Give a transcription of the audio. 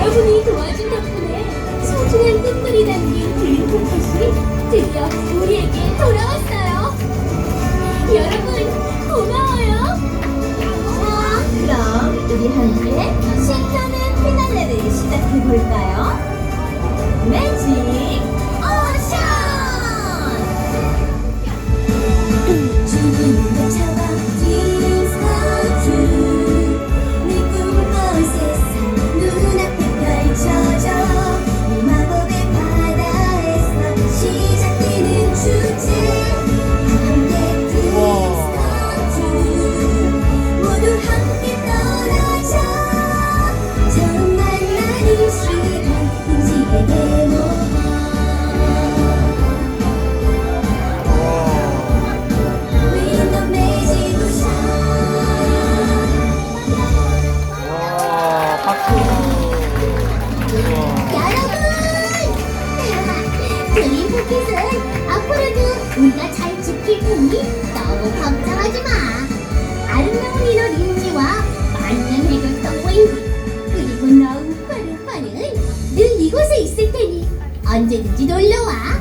여러분이 도와준 덕분에 소중한 뜻들이 담긴 드림 포켓이 드디어 우리에게 돌아왔어요. 포켓은 앞으로도 우리가 잘 지킬 테니 너무 걱정하지 마. 아름다운 인어 린지와 만년 해결성 wendy 그리고 빠른 빠른 늘 이곳에 있을 테니 언제든지 놀러 와.